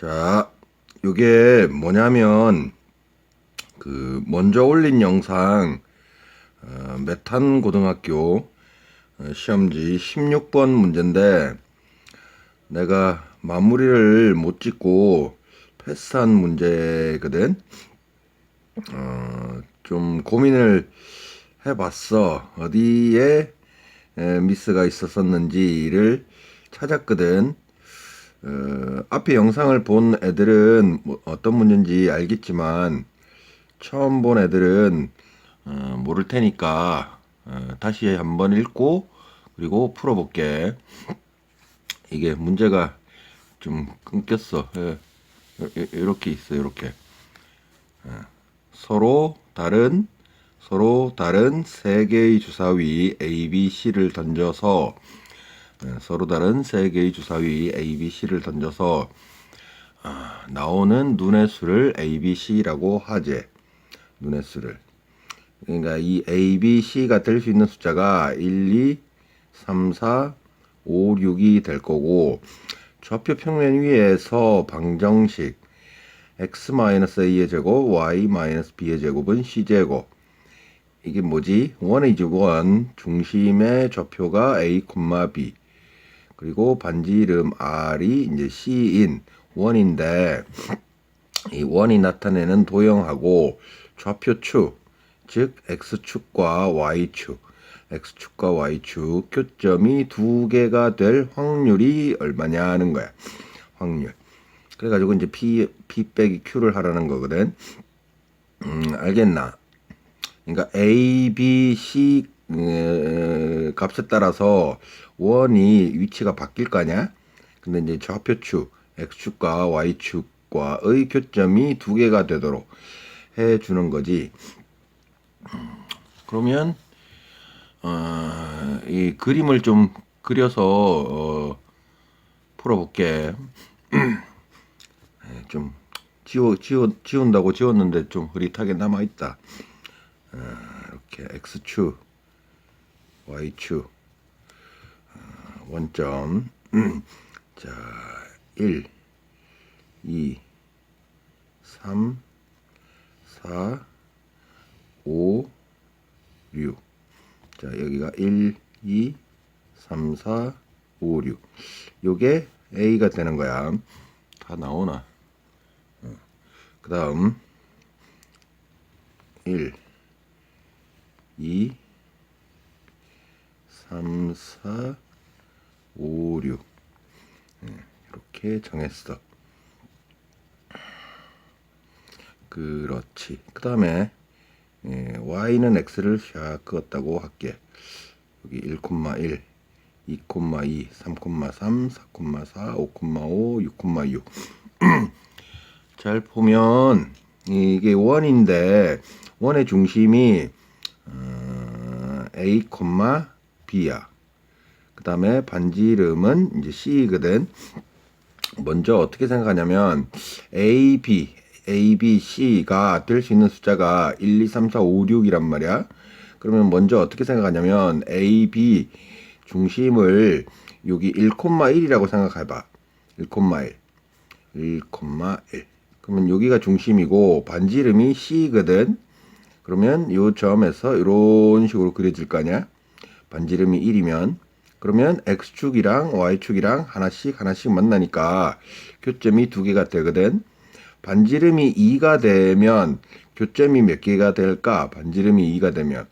자, 요게 뭐냐면 그 먼저 올린 영상 어, 메탄 고등학교 어, 시험지 16번 문제인데 내가 마무리를 못 짓고 패스한 문제거든. 어, 좀 고민을 해봤어. 어디에 에, 미스가 있었었는지를 찾았거든. 어, 앞에 영상을 본 애들은 뭐 어떤 문제인지 알겠지만 처음 본 애들은 어, 모를 테니까 어, 다시 한번 읽고 그리고 풀어볼게. 이게 문제가 좀 끊겼어. 예. 이렇게 있어, 이렇게. 서로 다른 서로 다른 세 개의 주사위 A, B, C를 던져서 어, 서로 다른 세 개의 주사위 A, B, C를 던져서 아, 나오는 눈의 수를 A, B, C라고 하재. 눈의 수를. 그러니까 이 A, B, C가 될 수 있는 숫자가 1, 2, 3, 4, 5, 6이 될 거고 좌표 평면 위에서 방정식 x-a의 제곱, y-b의 제곱은 c제곱. 이게 뭐지? 1 is 1, 중심의 좌표가 a, b. 그리고 반지 이름 r이 이제 c인 1인데 이 1이 나타내는 도형하고 좌표축, 즉 x축과 y축, x축과 y축 교점이 두 개가 될 확률이 얼마냐 하는 거야. 확률. 그래가지고 이제 P, P 빼기 Q를 하라는 거거든. 음, 알겠나? 그러니까 A, B, C 음, 값에 따라서 원이 위치가 바뀔 거 아니야? 근데 이제 좌표축, X축과 Y축과의 교점이 두 개가 되도록 해 주는 거지. 음, 그러면 어, 이 그림을 좀 그려서 어, 풀어볼게. 예, 좀 지워 지워 지운다고 지웠는데 좀 흐릿하게 남아 있다. 어, 이렇게 x축, y축 어, 원점 자 1, 2, 3, 4, 5, 6. 자 여기가 1, 2, 3, 4, 5, 6. 요게 A가 되는 거야. 다 나오나? 그 다음 1 2 3 4 5 6 이렇게 정했어. 그렇지. 그 다음에 예, y는 x를 샥 그었다고 할게. 여기 1,1 2,2 3,3 4,4 5,5 6,6 잘 보면 이게 원인데 원의 중심이 어, A, B야. 그 다음에 반지 이름은 이제 C거든. 먼저 어떻게 생각하냐면 A, B, A, B, C가 될 수 있는 숫자가 1, 2, 3, 4, 5, 6이란 말이야. 그러면 먼저 어떻게 생각하냐면 A, B 중심을 여기 1,1이라고 생각해봐. 1,1. 1,1. 그러면 여기가 중심이고 반지 이름이 C거든. 그러면 요 점에서 이런 식으로 그려질 거 아니야? 반지 이름이 1이면 그러면 X축이랑 Y축이랑 하나씩 하나씩 만나니까 교점이 두 개가 되거든. 반지름이 2가 되면 교점이 몇 개가 될까? 반지름이 2가 되면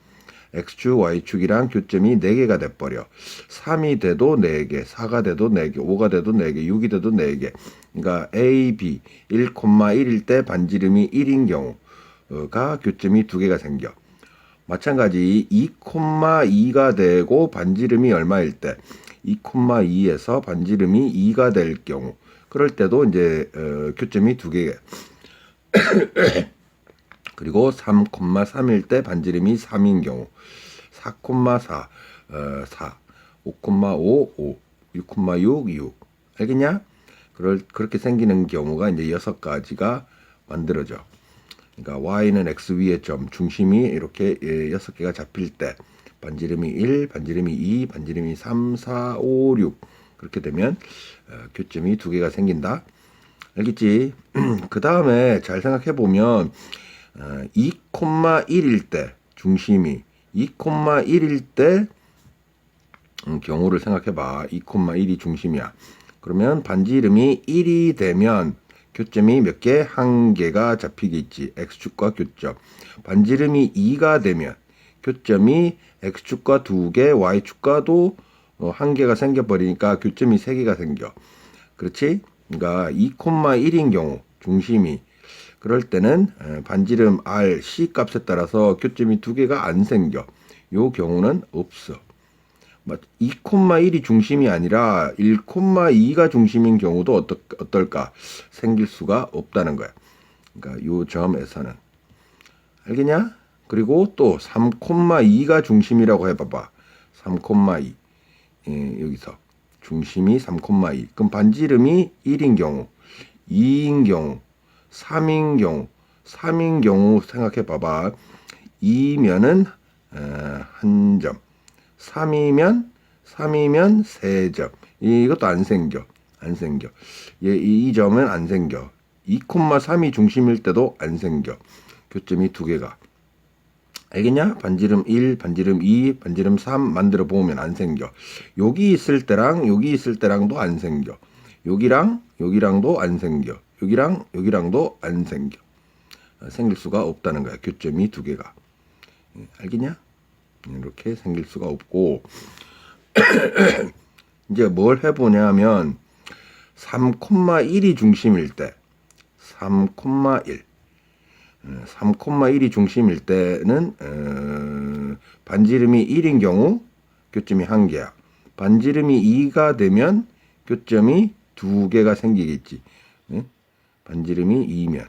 X축, Y축이랑 교점이 4개가 돼버려. 3이 돼도 4개, 4가 돼도 4개, 5가 돼도 4개, 6이 돼도 4개. 그러니까 A, B 1,1일 때 반지름이 1인 경우가 교점이 2개가 생겨. 마찬가지 2,2가 되고 반지름이 얼마일 때 2,2에서 반지름이 2가 될 경우 그럴 때도 이제 어, 교점이 2개 그리고 3,3일 때 반지름이 3인 경우 4,4 어, 4 5,5 5 6,6 6 알겠냐? 그럴 그렇게 생기는 경우가 이제 여섯 가지가 만들어져. 그러니까 y는 x 위의 점 중심이 이렇게 예, 여섯 개가 잡힐 때 반지름이 1, 반지름이 2, 반지름이 3, 4, 5, 6 그렇게 되면 어, 교점이 두 개가 생긴다. 알겠지? 그 다음에 잘 생각해 보면 어, 2,1일 때 중심이 2,1일 때 음, 경우를 생각해 봐. 2,1이 중심이야. 그러면 반지 이름이 1이 되면 교점이 몇 개? 한 개가 잡히겠지. x축과 교점. 반지 이름이 2가 되면 교점이 x축과 두 개, y축과도 어, 한 개가 생겨버리니까 교점이 세 개가 생겨. 그렇지? 그러니까 2,1인 경우 중심이 그럴 때는 에, 반지름 R, C 값에 따라서 교점이 두 개가 안 생겨. 요 경우는 없어. 2,1이 중심이 아니라 1,2가 중심인 경우도 어떠, 어떨까? 생길 수가 없다는 거야. 그러니까 요 점에서는. 알겠냐? 그리고 또 3,2가 중심이라고 해봐봐. 3,2. 예, 여기서. 중심이 3,2. 그럼 반지 이름이 1인 경우, 2인 경우, 3인 경우, 3인 경우 생각해 봐봐. 2면은 어, 한 점, 3이면 3이면 세 점. 이것도 안 생겨. 안 생겨. 예, 이, 이 점은 안 생겨. 2,3이 중심일 때도 안 생겨. 교점이 두 개가. 알겠냐? 반지름 1, 반지름 2, 반지름 3 만들어 보면 안 생겨. 여기 있을 때랑 여기 있을 때랑도 안 생겨. 여기랑 여기랑도 안 생겨. 여기랑 여기랑도 안 생겨. 어, 생길 수가 없다는 거야. 교점이 두 개가. 예, 알겠냐? 이렇게 생길 수가 없고 이제 뭘 해보냐면 3,1이 중심일 때 3,1 3,1이 중심일 때는 어, 반지름이 1인 경우 교점이 한 개야. 반지름이 2가 되면 교점이 두 개가 생기겠지. 응? 반지름이 2면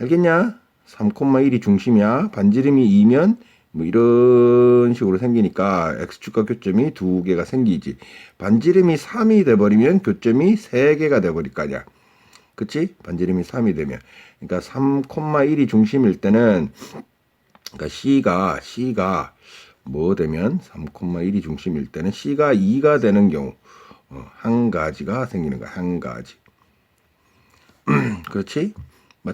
알겠냐? 3,1이 중심이야. 반지름이 2면 뭐 이런 식으로 생기니까 x축과 교점이 두 개가 생기지. 반지름이 3이 돼버리면 교점이 세 개가 돼버릴 거 아니야. 그치? 반지름이 3이 되면. 그러니까 3,1이 중심일 때는 그러니까 C가 C가 뭐 되면 3,1이 중심일 때는 C가 2가 되는 경우 어, 한 가지가 생기는 거야. 한 가지. 그렇지?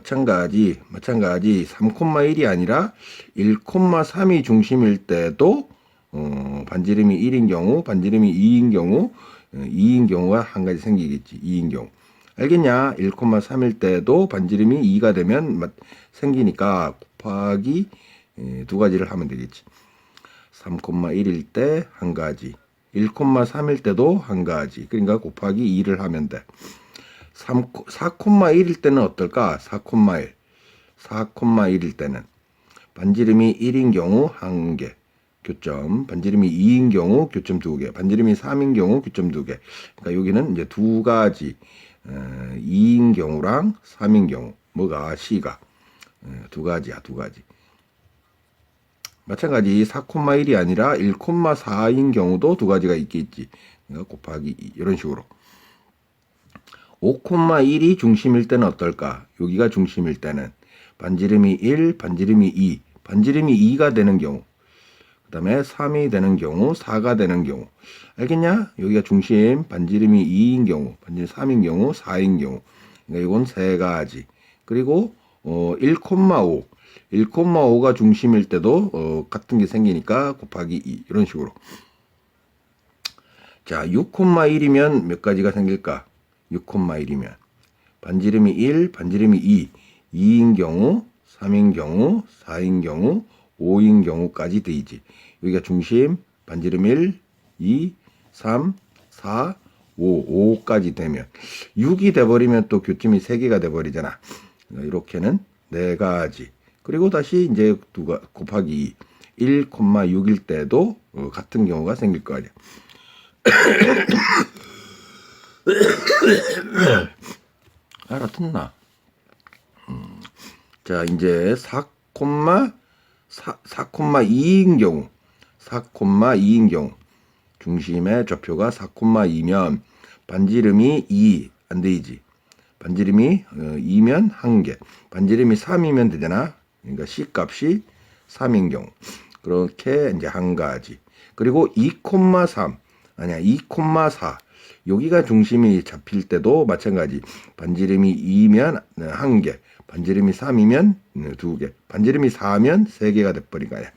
마찬가지 마찬가지 3,1이 아니라 1,3이 중심일 때도 어, 반지름이 1인 경우 반지름이 2인 경우 어, 2인 경우가 한 가지 생기겠지. 2인 경우. 알겠냐? 1,3일 때도 반지름이 2가 되면 마- 생기니까 곱하기 에, 두 가지를 하면 되겠지. 3,1일 때 한 가지, 1,3일 때도 한 가지. 그러니까 곱하기 2를 하면 돼. 3, 4,1일 때는 어떨까? 4,1. 4,1일 때는 반지름이 1인 경우 한 개. 교점. 반지름이 2인 경우 교점 두 개. 반지름이 3인 경우 교점 두 개. 그러니까 여기는 이제 두 가지. 어, 2인 경우랑 3인 경우. 뭐가 C가 어, 두 가지야, 두 가지. 마찬가지 4,1이 아니라 1,4인 경우도 두 가지가 있겠지. 그러니까 곱하기 2 이런 식으로. 5,1이 중심일 때는 어떨까? 여기가 중심일 때는 반지름이 1, 반지름이 2, 반지름이 2가 되는 경우. 그 다음에 3이 되는 경우, 4가 되는 경우. 알겠냐? 여기가 중심, 반지름이 2인 경우, 반지름 3인 경우, 4인 경우. 그러니까 이건 세 가지. 그리고 어, 1,5. 1,5가 중심일 때도 어, 같은 게 생기니까 곱하기 2. 이런 식으로. 자, 6,1이면 몇 가지가 생길까? 6,1이면 반지름이 1, 반지름이 2, 2인 경우, 3인 경우, 4인 경우, 5인 경우까지 되지. 여기가 중심, 반지름 1, 2, 3, 4, 5, 5까지 되면 6이 돼버리면 또 교점이 3개가 돼버리잖아. 이렇게는 네 가지. 그리고 다시 이제 두가 곱하기 2, 1,6일 때도 어, 같은 경우가 생길 거 아니야. 알아듣나? 음. 자, 이제 4, 4, 4,2인 경우, 4,2인 경우, 중심의 좌표가 4,2면 반지름이 2, 안 되지. 반지름이 어, 2면 1개, 반지름이 3이면 되잖아. 그러니까 C 값이 3인 경우. 그렇게 이제 한 가지. 그리고 2,3, 아니야, 2,4. 여기가 중심이 잡힐 때도 마찬가지. 반지름이 2면 한 개, 반지름이 3이면 두 개, 반지름이 4면 세 개가 돼버린 거야.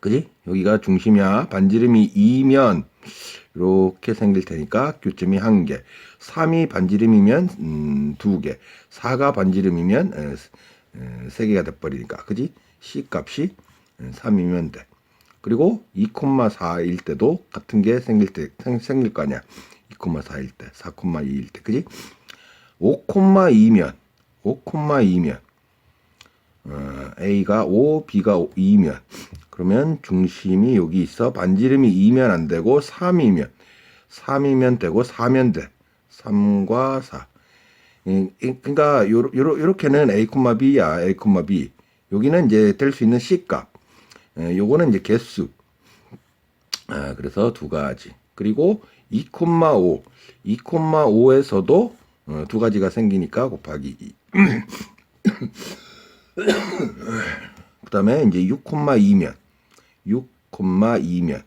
그지? 여기가 중심이야. 반지름이 2면 이렇게 생길 테니까 교점이 한 개. 3이 반지름이면 음, 두 개. 4가 반지름이면 에, 에, 세 개가 돼버리니까. 그지? C 값이 3이면 돼. 그리고 2,4일 때도 같은 게 생길 때 생, 생길 거 아니야. 2,4일 때, 4,2일 때. 그지? 5,2면 5,2면 어, A가 5, B가 2면 그러면 중심이 여기 있어. 반지름이 2면 안 되고 3이면 3이면 되고 4면 돼. 3과 4. 이- 이- 그러니까 요렇게는 A, B야. A, B. 여기는 이제 될 수 있는 C 값. 에, 요거는 이제 개수. 아, 그래서 두 가지. 그리고 2,5. 2,5에서도 어, 두 가지가 생기니까 곱하기 2. 그 다음에 이제 6,2면 6,2면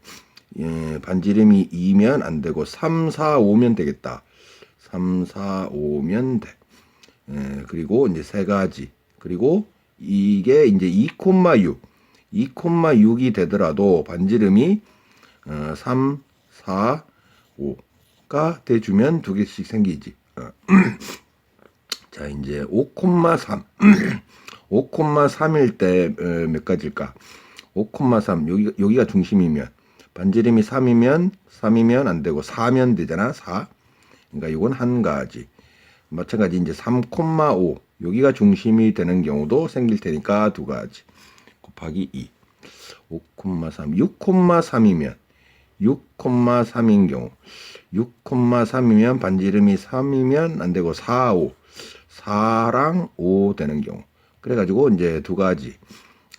예, 반지름이 2면 안 되고 3, 4, 5면 되겠다. 3, 4, 5면 돼. 예, 그리고 이제 세 가지. 그리고 이게 이제 2,6. 2,6이 되더라도 반지름이 어, 3, 4, 5가 돼주면 두 개씩 생기지. 어. 자, 이제 5,3. 5,3일 때 몇 가지일까? 5,3 여기 여기가 중심이면 반지름이 3이면 3이면 안 되고 4면 되잖아. 4. 그러니까 이건 한 가지. 마찬가지 이제 3,5 여기가 중심이 되는 경우도 생길 테니까 두 가지. 곱하기 2. 5,3 6,3이면 6,3인 경우 6,3이면 반지름이 3이면 안 되고 4, 5 4랑 5 되는 경우. 그래 가지고 이제 두 가지.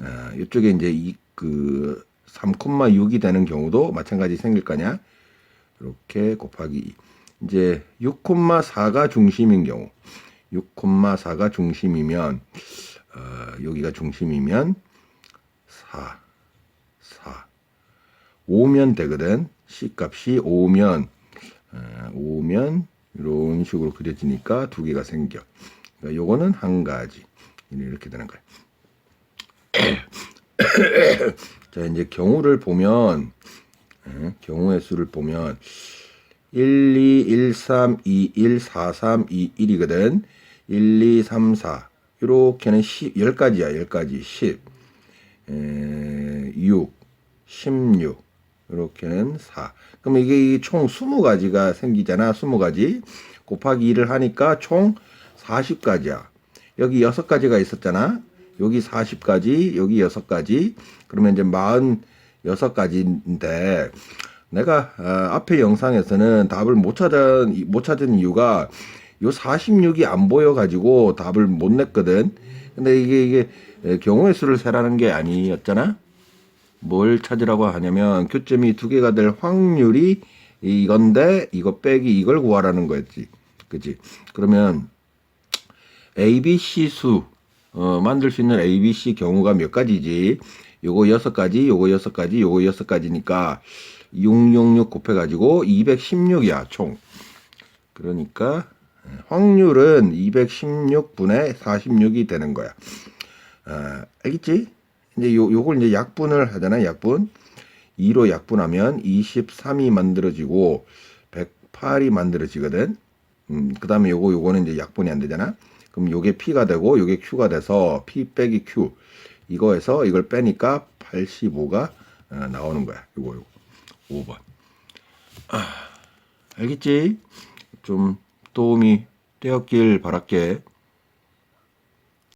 아, 이쪽에 이제 이 그 3,6이 되는 경우도 마찬가지 생길 거냐? 이렇게 곱하기 2. 이제 6,4가 중심인 경우 6,4가 중심이면 어, 여기가 중심이면 4 4 5면 되거든. C 값이 5면. 어, 5면 이런 식으로 그려지니까 두 개가 생겨. 그러니까 요거는 한 가지. 이렇게 되는 거야. 자 이제 경우를 보면 예, 경우의 수를 보면 1, 2, 1, 3, 2, 1, 4, 3, 2, 1이거든. 1, 2, 3, 4 이렇게는 10, 10가지야 10가지. 10 에, 6 16 이렇게는 4 그럼 이게 총 20가지가 생기잖아 20가지. 곱하기 2를 하니까 총 40가지야. 여기 6가지가 있었잖아. 여기 40가지 여기 6가지. 그러면 이제 46가지인데 내가 어, 앞에 영상에서는 답을 못 찾은 못 찾은 이유가 요 46이 안 보여 가지고 답을 못 냈거든. 근데 이게 이게 에, 경우의 수를 세라는 게 아니었잖아 뭘 찾으라고 하냐면 교점이 두 개가 될 확률이 이건데 이거 빼기 이걸 구하라는 거였지. 그치? 그러면 ABC 수 어, 만들 수 있는 ABC 경우가 몇 가지지? 요거 여섯 가지, 요거 여섯 가지, 요거 여섯 가지니까 666 곱해가지고 216이야 총. 그러니까 확률은 216분의 46이 되는 거야. 아, 알겠지? 이제 요, 요걸 이제 약분을 하잖아요. 약분. 2로 약분하면 23이 만들어지고 108이 만들어지거든. 음, 그 다음에 요거, 요거는 이제 약분이 안 되잖아. 그럼 요게 P가 되고 요게 Q가 돼서 P 빼기 Q. 이거에서 이걸 빼니까 85가 어, 나오는 거야. 요거, 요거. 5번. 아, 알겠지? 좀 도움이 되었길 바랄게.